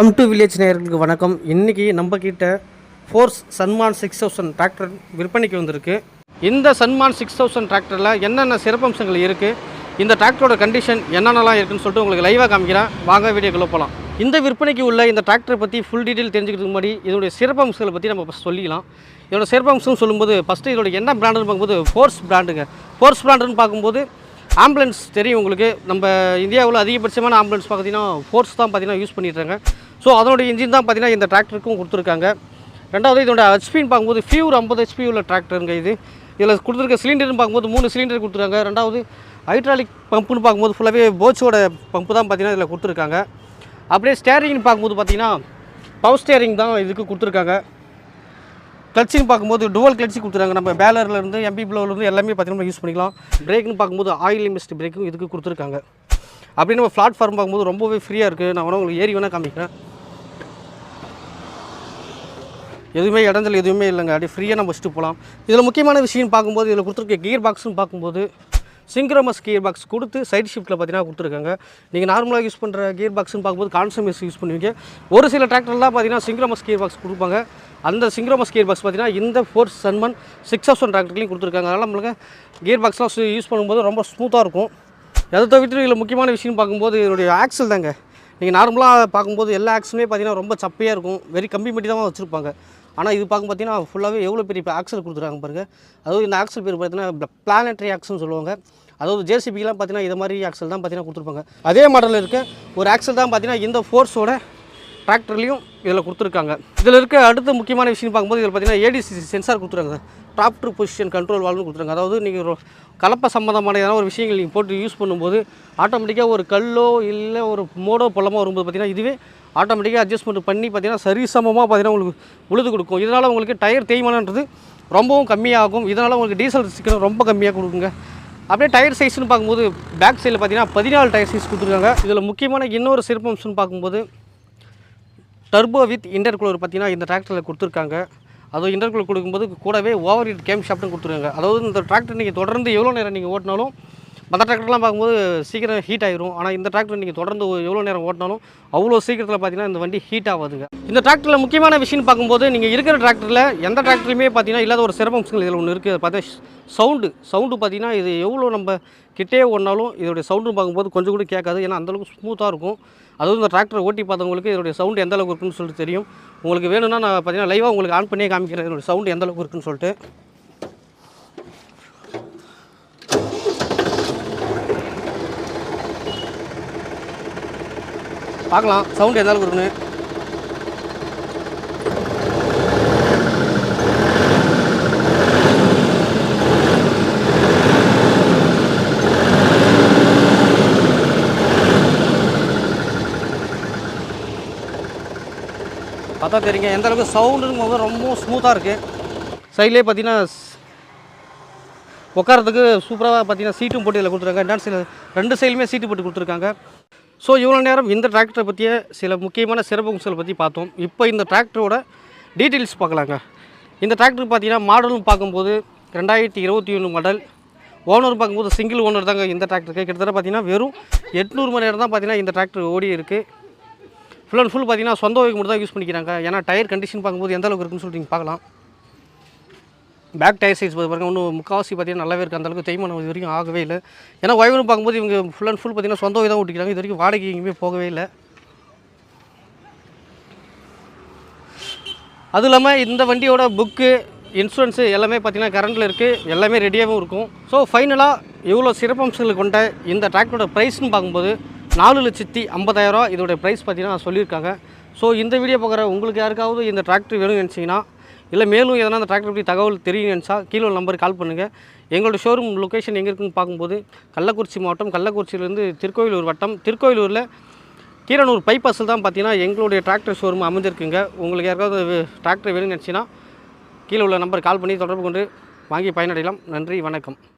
Come to village நேயர்களுக்கு வணக்கம். இன்றைக்கி நம்ம கிட்ட Force Sanman six thousand tractor விற்பனைக்கு வந்திருக்கு. இந்த சன்மான் சிக்ஸ் தௌசண்ட் டிராக்டரில் என்னென்ன சிறப்பம்சங்கள் இருக்குது இந்த டிராக்டரோட கண்டிஷன் என்னென்னலாம் இருக்குன்னு சொல்லிட்டு உங்களுக்கு லைவாக காமிக்கிறேன். வாங்க வீடியோக்குள்ளே போகலாம் இந்த விற்பனைக்கு உள்ள இந்த டிராக்டரை பற்றி ஃபுல் டீட்டெயில் தெரிஞ்சுக்கிறதுக்கு முன்னாடி இதனுடைய சிறப்பம்சங்களை பற்றி நம்ம சொல்லிக்கலாம். இதோட சிறப்பம்சம் சொல்லும்போது ஃபஸ்ட்டு இதோட என்ன பிராண்டுன்னு பார்க்கும்போது ஃபோர்ஸ் பிராண்டுங்க ஃபோர்ஸ் பிராண்டுன்னு பார்க்கும்போது ஆம்புலன்ஸ் தெரியும் உங்களுக்கு. நம்ம இந்தியாவில் அதிகபட்சமான ஆம்புலன்ஸ் பார்த்தீங்கன்னா ஃபோர்ஸ் தான் பார்த்தீங்கன்னா யூஸ் பண்ணிடுறாங்க ஸோ அதனுடைய இன்ஜின் தான் பார்த்தீங்கன்னா இந்த டிராக்டருக்கும் கொடுத்துருக்காங்க. ரெண்டாவது இதோட ஹெச்பின்னு பார்க்கும்போது ஃபியூர் ஐம்பது ஹெச்பி உள்ள டிராக்டருங்க இது. இதில் கொடுத்துருக்க சிலிண்டர்னு பார்க்கும்போது மூணு சிலிண்டர் கொடுத்துருக்காங்க. ரெண்டாவது ஹைட்ராலிக் பம்புன்னு பார்க்கும்போது ஃபுல்லாகவே போச்சோட பம்பு தான் பார்த்தீங்கன்னா இதில் கொடுத்துருக்காங்க. அப்படியே ஸ்டேரிங்னு பார்க்கும்போது பார்த்திங்கன்னா பவர் ஸ்டேரிங் தான் இதுக்கு கொடுத்துருக்காங்க. கிளச்சின்னு பார்க்கும்போது டுவல் கிளச்சி கொடுத்துருக்காங்க. நம்ம பேலர்லேருந்து எம்பி இருந்து எல்லாமே பார்த்தீங்கன்னா யூஸ் பண்ணிக்கலாம். பிரேக்னு பார்க்கும்போது ஆயில் மிஸ்ட் பிரேக்கும் இதுக்கு கொடுத்துருக்காங்க. அப்படி நம்ம பிளாட்ஃபார்ம் பார்க்கும்போது ரொம்பவே ஃப்ரீயாக இருக்குது நான் வேணா உங்களுக்கு ஏறி வேணால் காமிக்கிறேன். எதுவுமே இடஞ்சல் எதுவுமே இல்லைங்க. அப்படியே ஃப்ரீயாக நம்ம வச்சுட்டு போகலாம். இதில் முக்கியமான விஷயம் பார்க்கும்போது இதில் கொடுத்துருக்க கியர் பாக்ஸ்னு பார்க்கும்போது சிங்க்ரமஸ் கியர் பாக்ஸ் கொடுத்து சைட் ஷிஃப்ட்டில் பார்த்தீங்கன்னா கொடுத்துருக்காங்க. நீங்கள் நார்மலாக யூஸ் பண்ணுற கியர் பாக்ஸ்னு பார்க்கும்போது கான்சமஸ் யூஸ் பண்ணுவீங்க. ஒரு சில டிராக்டர்லாம் பார்த்தீங்கன்னா சிங்க்ரமஸ் கியர் பாக்ஸ் கொடுப்பாங்க. அந்த சிங்க்ரமஸ் கியர் பாக்ஸ் பார்த்தீங்கன்னா இந்த ஃபோர் சன்மன் சிக்ஸ் தௌசண்ட் டிராக்டர்லையும் கொடுத்துருக்காங்க. அதனால் நம்மளுக்கு கியர் பாக்ஸ்லாம் யூஸ் பண்ணும்போது ரொம்ப ஸ்மூத்தாக இருக்கும். அதை தவிர்த்து இதில் முக்கியமான விஷயம் பார்க்கும்போது இதனுடைய ஆக்சல் தாங்க. நீங்கள் நார்மலாக பார்க்கும்போது எல்லா ஆக்ஸுமே பார்த்தீங்கன்னா ரொம்ப சப்பையாக இருக்கும். வெரி கம்மி பண்ணி தான் வச்சுருப்பாங்க. ஆனால் இது பார்க்க பார்த்தீங்கன்னா ஃபுல்லாகவே எவ்வளோ பெரிய இப்போ ஆக்சல் கொடுத்துருக்காங்க பாருங்கள் அதுவும் இந்த ஆக்சல் பேர் பார்த்தீங்கன்னா பிளானட்ரி ஆக்சல்னு சொல்லுவாங்க. அதாவது ஜேசிபிலாம் பார்த்தீங்கன்னா இது மாதிரி ஆக்சல் தான் பார்த்தீங்கன்னா கொடுத்துருப்பாங்க. அதே மாடலில் இருக்க ஒரு ஆக்சல் தான் பார்த்தீங்கன்னா இந்த ஃபோர்ஸோட டிராக்டர்லையும் இதில் கொடுத்துருக்காங்க. இதில் இருக்க அடுத்த முக்கியமான விஷயம் பார்க்கும்போது இதில் பார்த்தீங்கன்னா ஏடிசி சென்சார் கொடுத்துருக்காங்க. டாப்டர் பொசிஷன் கண்ட்ரோல் வால்னு கொடுத்துருக்காங்க. அதாவது நீங்கள் கலப்பை சம்மந்தமான ஏதாவது ஒரு விஷயங்கள் நீங்கள் போட்டு யூஸ் பண்ணும்போது ஆட்டோமேட்டிக்காக ஒரு கல்லோ இல்லை ஒரு மோடோ பள்ளமோ வரும்போது பார்த்தீங்கன்னா இதுவே ஆட்டோமேட்டிக்காக அட்ஜஸ்ட்மெண்ட் பண்ணி பார்த்தீங்கன்னா சரிசமமாக பார்த்தீங்கன்னா உங்களுக்கு உழுது கொடுக்கும். இதனால் உங்களுக்கு டயர் தேய்மானன்றது ரொம்பவும் கம்மியாகும். இதனால் உங்களுக்கு டீசல் சிக்கனம் ரொம்ப கம்மியாக கொடுக்குங்க. அப்படியே டயர் சைஸ்னு பார்க்கும்போது பேக் சைடில் பார்த்தீங்கன்னா பதினாலு டயர் சைஸ் கொடுத்துருக்காங்க. இதில் முக்கியமான இன்னொரு சிறப்பம்சம்னு பார்க்கும்போது டர்போ வித் இன்டர்கூலர் பார்த்தீங்கன்னா இந்த டிராக்டரில் கொடுத்துருக்காங்க. அதுவும் இன்டர்கூலர் கொடுக்கும்போது கூடவே ஓவர் ஹீட் கேம் ஷாப்டும் கொடுத்துருக்காங்க. அதாவது இந்த டிராக்டர் நீங்கள் தொடர்ந்து எவ்வளோ நேரம் நீங்கள் ஓட்டினாலும் மற்ற டிராக்டர்லாம் பார்க்கும்போது சீக்கிரம் ஹீட் ஆயிரும். ஆனால் இந்த டிராக்டர் நீங்கள் தொடர்ந்து எவ்வளோ நேரம் ஓட்டினாலும் அவ்வளோ சீக்கிரத்தில் பார்த்தீங்கன்னா இந்த வண்டி ஹீட் ஆகுதுங்க இந்த டிராக்டரில் முக்கியமான விஷயம்னு பார்க்கும்போது நீங்கள் இருக்கிற டிராக்டரில் எந்த டிராக்டருமே பார்த்தீங்கன்னா இல்லாத ஒரு சிறப்பம்சங்கள் இதில் ஒன்று இருக்குது பார்த்தீங்கன்னா சவுண்டு சவுண்டு பார்த்தீங்கன்னா இது எவ்வளோ நம்ம கிட்டே ஓடினாலும் இதோடைய சவுண்டு பார்க்கும்போது கொஞ்சம் கூட கேட்காது. ஏன்னா அந்தளவுக்கு ஸ்மூத்தாக இருக்கும். அதுவும் இந்த டிராக்டர் ஓட்டி பார்த்தவங்களுக்கு இதோடைய சவுண்டு எந்த அளவுக்கு இருக்குன்னு சொல்லிட்டு தெரியும். உங்களுக்கு வேணும்னா நான் பார்த்தீங்கன்னா லைவாக உங்களுக்கு ஆன் பண்ணியே காமிக்கிறேன். இதோட சவுண்டு எந்த அளவுக்கு இருக்குன்னு சொல்லிட்டு. பார்க்கலாம் சவுண்டு எந்த அளவுக்கு இருக்குன்னு. பார்த்தா தெரியுங்க. எந்த அளவுக்கு சவுண்டுன்னு போது ரொம்ப ஸ்மூத்தாக இருக்குது சைட்லேயே பார்த்தீங்கன்னா உட்காரத்துக்கு சூப்பராக பார்த்தீங்கன்னா சீட்டும் போட்டு இதில் கொடுத்துருக்காங்க. டான்ஸ் ரெண்டு சைடுமே சீட்டு போட்டு கொடுத்துருக்காங்க. ஸோ இவ்வளோ நேரம் இந்த டிராக்டரை பற்றிய சில முக்கியமான சிறப்பம்சங்களை பற்றி பார்த்தோம். இப்போ இந்த டிராக்டரோட டீட்டெயில்ஸ் பார்க்கலாங்க. இந்த டிராக்டர் பார்த்தீங்கன்னா மாடலும் பார்க்கும்போது ரெண்டாயிரத்தி இருபத்தி ஒன்று மாடல் ஓனர் பார்க்கும்போது சிங்கிள் ஓனர் தாங்க இந்த டிராக்டருக்கு கிட்டத்தட்ட பார்த்தீங்கன்னா வெறும் எட்நூறு மணி நேரம் தான் பார்த்தீங்கன்னா இந்த டிராக்டர் ஓடி இருக்குது ஃபுல் அண்ட் ஃபுல் பார்த்தீங்கன்னா சொந்த வகைக்கு மட்டும் தான் யூஸ் பண்ணிக்கிறாங்க. ஏன்னா டயர் கண்டிஷன் பார்க்கும்போது எந்த அளவுக்கு இருக்குன்னு சொல்லிட்டு பார்க்கலாம். பேக் டயர் சைஸ் பாருங்க. இன்னும் முக்கால்வாசி பார்த்தீங்கன்னா நல்லாவே இருக்குது அந்தளவுக்கு தேய்மானம் இது வரைக்கும் ஆகவே இல்லை. ஏன்னா ஒய்வனு பார்க்கும்போது இவங்க ஃபுல் அண்ட் ஃபுல் பார்த்தீங்கன்னா சொந்த வகை தான் ஓட்டிக்கிறாங்க. இது வரைக்கும் வாடகை எங்கேயுமே போகவே இல்லை. அதுவும் இல்லாமல் இந்த வண்டியோட புக்கு இன்சூரன்ஸு எல்லாமே பார்த்தீங்கன்னா கரண்டில் இருக்குது எல்லாமே ரெடியாகவும் இருக்கும். ஸோ ஃபைனலாக இவ்வளோ சிறப்பம்சங்கள் கொண்ட இந்த டிராக்டரோட ப்ரைஸ்னு பார்க்கும்போது நாலு லட்சத்தி ஐம்பதாயிரரூவா இதோட ப்ரைஸ் பார்த்தீங்கன்னா சொல்லியிருக்காங்க. ஸோ இந்த வீடியோ பார்க்குற உங்களுக்கு யாருக்காவது இந்த டிராக்டர் வேணும்னு நினச்சிங்கன்னா இல்லை மேலும் எதனா அந்த டிராக்டர் பற்றி தகவல் தெரியும் நினச்சா கீழே உள்ள நம்பருக்கு கால் பண்ணுங்கள் எங்களோட ஷோரூம் லொக்கேஷன் எங்கே இருக்குன்னு பார்க்கும்போது கள்ளக்குறிச்சி மாவட்டம் கள்ளக்குறிச்சியிலேருந்து திருக்கோயிலூர் வட்டம். திருக்கோயிலூரில் கீரனூர் பைபாஸில் தான் பார்த்தீங்கன்னா எங்களுடைய டிராக்டர் ஷோரூம் அமைஞ்சிருக்குங்க. உங்களுக்கு யாருக்காவது டிராக்டர் வேணும்னு நினச்சின்னா கீழே உள்ள நம்பர் கால் பண்ணி தொடர்பு கொண்டு வாங்கி பயனடையலாம். நன்றி வணக்கம்.